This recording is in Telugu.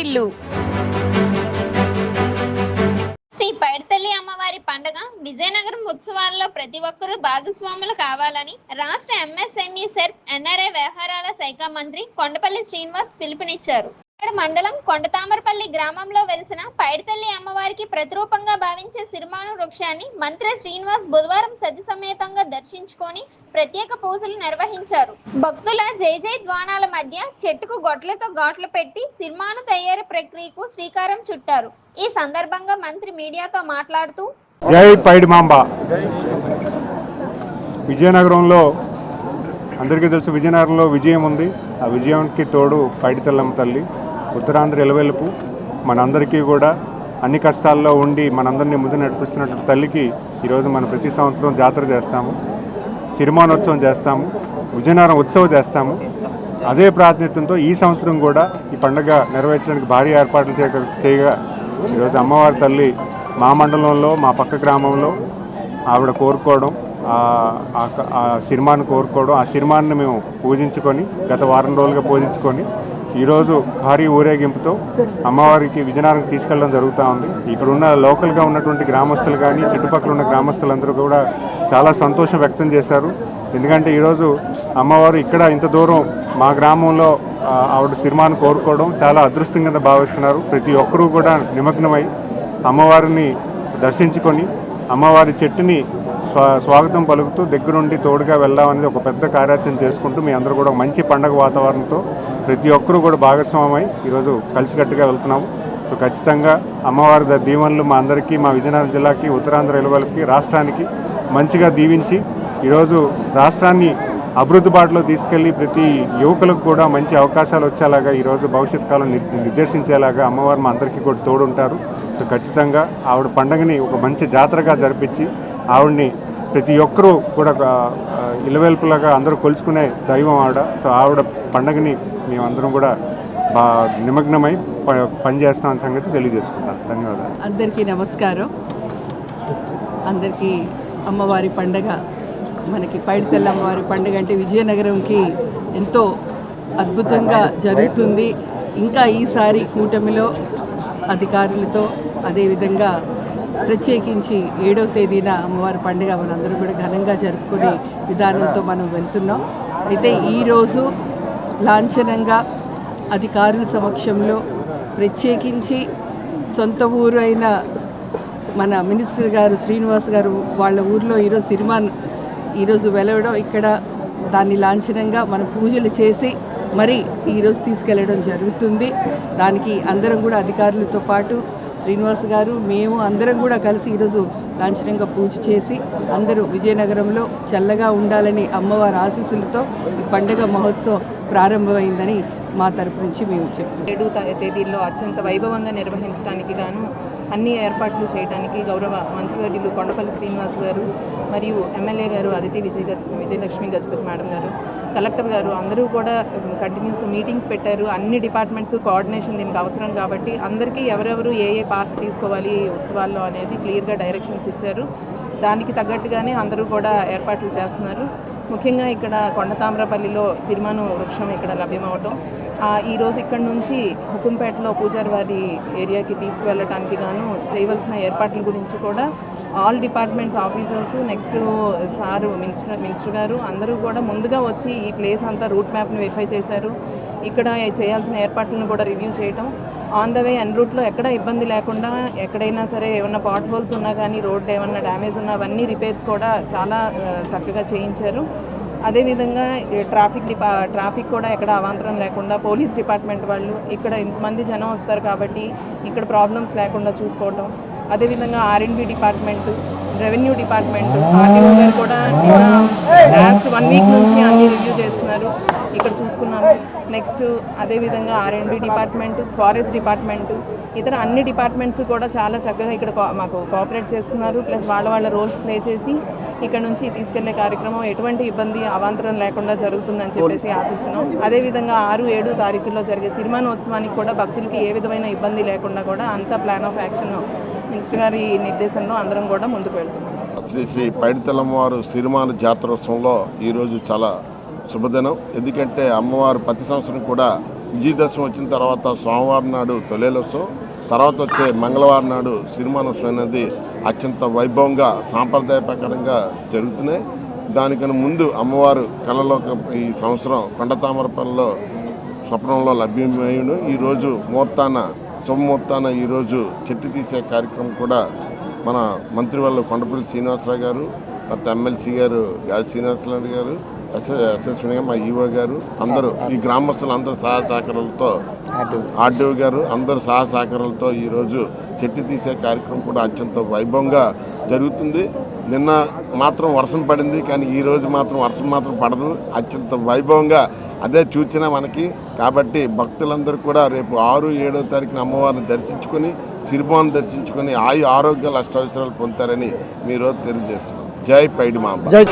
వారిల్లు శ్రీ పైడితల్లి అమ్మవారి పండుగ విజయనగరం ఉత్సవాల్లో ప్రతి ఒక్కరూ భాగస్వాములు కావాలని రాష్ట్ర ఎంఎస్ఎంఈ సెర్ప్ ఎన్ఆర్ఐ వ్యవహారాల శాఖ మంత్రి కొండపల్లి శ్రీనివాస్ పిలుపునిచ్చారు. మండలం కొండతామరపల్లి గ్రామంలో వెలిసిన పైడితల్లి అమ్మవారికి ప్రతిరూపంగా భావించే సిరిమాను వృక్షాన్ని మంత్రి శ్రీనివాస్ బుధవారం సతి సమేతంగా దర్శించుకొని ప్రత్యేక పూజలు నిర్వహించారు. భక్తుల జై జై ద్వానాల మధ్య చెట్టుకు గొడ్లతో గాట్లు పెట్టి సిరిమాను తయారీ ప్రక్రియకు శ్రీకారం చుట్టారు. ఈ సందర్భంగా మంత్రి మీడియాతో మాట్లాడుతూ జై పైడిమాంబ. విజయనగరంలో అందరికీ తెలుసు విజయనగరంలో విజయం ఉంది. ఆ విజయానికి తోడు పైడితల్లమ్మ తల్లి. ఉత్తరాంధ్ర ఎలవెలుపు మనందరికీ కూడా అన్ని కష్టాల్లో ఉండి మనందరినీ ముందు నడిపిస్తున్నటువంటి తల్లికి ఈరోజు మనం ప్రతి సంవత్సరం జాతర చేస్తాము సిరిమానోత్సవం చేస్తాము విజయనగరం ఉత్సవం చేస్తాము. అదే ప్రాతినిధ్యంతో ఈ సంవత్సరం కూడా ఈ పండుగ నెరవేర్చడానికి భారీ ఏర్పాట్లు చేయ చేయగా ఈరోజు అమ్మవారి తల్లి మా మండలంలో మా పక్క గ్రామంలో ఆవిడ కోరుకోవడం ఆ- సినిమాను కోరుకోవడం ఆ సినిమాన్ని మేము పూజించుకొని గత వారం రోజులుగా పూజించుకొని ఈరోజు భారీ ఊరేగింపుతో అమ్మవారికి విజయనగరం తీసుకెళ్ళడం జరుగుతూ ఉంది. ఇక్కడున్న లోకల్గా ఉన్నటువంటి గ్రామస్తులు కానీ చుట్టుపక్కల ఉన్న గ్రామస్తులందరూ కూడా చాలా సంతోషం వ్యక్తం చేశారు. ఎందుకంటే ఈరోజు అమ్మవారు ఇక్కడ ఇంత దూరం మా గ్రామంలో ఆవిడ సిరిమాను కోరుకోవడం చాలా అదృష్టం కింద భావిస్తున్నారు. ప్రతి ఒక్కరూ కూడా నిమగ్నమై అమ్మవారిని దర్శించుకొని అమ్మవారి చెట్టుని స్వా స్వాగతం పలుకుతూ దగ్గరుండి తోడుగా వెళ్దామనేది ఒక పెద్ద కార్యాచరణ చేసుకుంటూ మీ అందరూ కూడా మంచి పండగ వాతావరణంతో ప్రతి ఒక్కరూ కూడా భాగస్వామై ఈరోజు కలిసికట్టుగా వెళ్తున్నాము. సో ఖచ్చితంగా అమ్మవారి దీవెనలు మా అందరికీ మా విజయనగరం జిల్లాకి ఉత్తరాంధ్ర ఇలువలకి రాష్ట్రానికి మంచిగా దీవించి ఈరోజు రాష్ట్రాన్ని అభివృద్ధి బాటలో తీసుకెళ్ళి ప్రతి యువకులకు కూడా మంచి అవకాశాలు వచ్చేలాగా ఈరోజు భవిష్యత్ కాలం నిర్దేశించేలాగా అమ్మవారు మా అందరికీ కూడా తోడుంటారు. సో ఖచ్చితంగా ఆవిడ పండగని ఒక మంచి జాతరగా జరిపించి ఆవిడని ప్రతి ఒక్కరూ కూడా ఇలవెల్పులాగా అందరూ కొలుచుకునే దైవం ఆవిడ. సో ఆవిడ పండగని మేమందరం కూడా బాగా నిమగ్నమై ప- సంగతి తెలియజేసుకుంటాను. ధన్యవాదాలు. అందరికీ నమస్కారం. అందరికీ అమ్మవారి పండగ మనకి పైడితల్లి అమ్మవారి పండుగ అంటే విజయనగరంకి ఎంతో అద్భుతంగా జరుగుతుంది. ఇంకా ఈసారి కూటమిలో అధికారులతో అదేవిధంగా ప్రత్యేకించి ఏడవ తేదీన అమ్మవారి పండుగ మనందరం కూడా ఘనంగా జరుపుకునే విధానంతో మనం వెళ్తున్నాం. అయితే ఈరోజు లాంఛనంగా అధికారుల సమక్షంలో ప్రత్యేకించి సొంత ఊరు అయిన మన మినిస్టర్ గారు శ్రీనివాస్ గారు వాళ్ళ ఊర్లో ఈరోజు సినిమా ఈరోజు వెలవడం ఇక్కడ దాన్ని లాంఛనంగా మన పూజలు చేసి మరి ఈరోజు తీసుకెళ్ళడం జరుగుతుంది. దానికి అందరం కూడా అధికారులతో పాటు శ్రీనివాస్ గారు మేము అందరం కూడా కలిసి ఈరోజు లాంఛనంగా పూజ చేసి అందరూ విజయనగరంలో చల్లగా ఉండాలని అమ్మవారి ఆశీస్సులతో ఈ పండుగ మహోత్సవం ప్రారంభమైందని మా తరపు నుంచి మేము చెప్తాం ఏడు తేదీల్లో అత్యంత వైభవంగా నిర్వహించడానికి గాను అన్ని ఏర్పాట్లు చేయడానికి గౌరవ మంత్రివర్యులు కొండపల్లి శ్రీనివాస్ గారు మరియు ఎమ్మెల్యే గారు అదితి విజయ విజయలక్ష్మి గజపతి మేడం గారు కలెక్టర్ గారు అందరూ కూడా కంటిన్యూస్గా మీటింగ్స్ పెట్టారు. అన్ని డిపార్ట్మెంట్స్ కోఆర్డినేషన్ దీనికి అవసరం కాబట్టి అందరికీ ఎవరెవరు ఏ ఏ పార్ట్ తీసుకోవాలి ఉత్సవాల్లో అనేది క్లియర్గా డైరెక్షన్స్ ఇచ్చారు. దానికి తగ్గట్టుగానే అందరూ కూడా ఏర్పాట్లు చేస్తున్నారు. ముఖ్యంగా ఇక్కడ కొండతామ్రపల్లిలో సిరిమాను వృక్షం ఇక్కడ లభ్యమవటం. ఈరోజు ఇక్కడ నుంచి హుకుంపేటలో పూజారి వారి ఏరియాకి తీసుకువెళ్ళటానికి గాను చేయవలసిన ఏర్పాట్ల గురించి కూడా all departments officers next sir minister minister గారు అందరూ కూడా ముందుగా వచ్చి ఈ ప్లేస్ అంతా రూట్ మ్యాప్ని వెరిఫై చేశారు. ఇక్కడ చేయాల్సిన ఏర్పాట్లను కూడా రివ్యూ చేయటం. ఆన్ ద వే అన్ రూట్లో ఎక్కడ ఇబ్బంది లేకుండా ఎక్కడైనా సరే ఏమన్నా పాట్ హోల్స్ ఉన్నా కానీ రోడ్ ఏమన్నా డ్యామేజ్ ఉన్నా అవన్నీ రిపేర్స్ కూడా చాలా చక్కగా చేయించారు. అదేవిధంగా ట్రాఫిక్ డిపా ట్రాఫిక్ కూడా ఎక్కడ అవాంతరం లేకుండా పోలీస్ డిపార్ట్మెంట్ వాళ్ళు ఇక్కడ ఇంతమంది జనం వస్తారు కాబట్టి ఇక్కడ ప్రాబ్లమ్స్ లేకుండా చూసుకోవటం. అదేవిధంగా ఆర్ఎండ్బి డిపార్ట్మెంట్ రెవెన్యూ డిపార్ట్మెంట్ ఆర్టీఓ గారు కూడా లాస్ట్ వన్ వీక్ నుంచి అన్ని రివ్యూ చేస్తున్నారు. ఇక్కడ చూసుకున్నాము. నెక్స్ట్ అదేవిధంగా ఆర్ఎండ్బి డిపార్ట్మెంట్ ఫారెస్ట్ డిపార్ట్మెంట్ ఇతర అన్ని డిపార్ట్మెంట్స్ కూడా చాలా చక్కగా ఇక్కడ మాకు కోఆపరేట్ చేస్తున్నారు. ప్లస్ వాళ్ళ వాళ్ళ రోల్స్ ప్లే చేసి ఇక్కడ నుంచి తీసుకెళ్ళే కార్యక్రమం ఎటువంటి ఇబ్బంది అవాంతరం లేకుండా జరుగుతుందని చెప్పేసి ఆశిస్తున్నాం. అదేవిధంగా ఆరు ఏడు తారీఖుల్లో జరిగే సిరిమానోత్సవానికి కూడా భక్తులకి ఏ విధమైన ఇబ్బంది లేకుండా కూడా అంతా ప్లాన్ ఆఫ్ యాక్షన్ మినిస్టర్ గారి నిర్దేశంలో అందరం కూడా ముందుకు వెళ్తున్నాం. శ్రీ శ్రీ పైడితలమ్మవారు సిరిమాన జాతరోత్సవంలో ఈరోజు చాలా శుభదినం. ఎందుకంటే అమ్మవారు ప్రతి సంవత్సరం కూడా విజయదశమి వచ్చిన తర్వాత సోమవారం నాడు తొలేలోత్సవం తర్వాత వచ్చే మంగళవారం నాడు సిరిమానోత్సవం అనేది అత్యంత వైభవంగా సాంప్రదాయ ప్రకారంగా జరుగుతున్నాయి. దానికన్నా ముందు అమ్మవారు కళలో ఈ సంవత్సరం కొండతామరపల్లిలో స్వప్నంలో లభ్యమైన ఈరోజు ముహూర్తాన శుభముహూర్తాన ఈరోజు చెట్టు తీసే కార్యక్రమం కూడా మన మంత్రి వాళ్ళు కొండపల్లి శ్రీనివాసరావు గారు తర్వాత ఎమ్మెల్సీ గారు గాలి శ్రీనివాసరావు గారు ఎస్ఎస్ మా ఈవో గారు అందరూ ఈ గ్రామస్తులు అందరూ సహాయ సహకారాలతో ఆర్డీఓ. గారు అందరూ సహాయ సహకారాలతో ఈరోజు చెట్టు తీసే కార్యక్రమం కూడా అత్యంత వైభవంగా జరుగుతుంది. నిన్న మాత్రం వర్షం పడింది కానీ ఈ రోజు మాత్రం వర్షం మాత్రం పడదు. అత్యంత వైభవంగా అదే చూచినా మనకి. కాబట్టి భక్తులందరూ కూడా రేపు ఆరు ఏడో తారీఖున అమ్మవారిని దర్శించుకొని సిరిభావం దర్శించుకొని ఆయు ఆరోగ్యాలు అష్టావసరాలు పొందుతారని మీరు తెలియజేస్తున్నాం. జై పైడి మా జై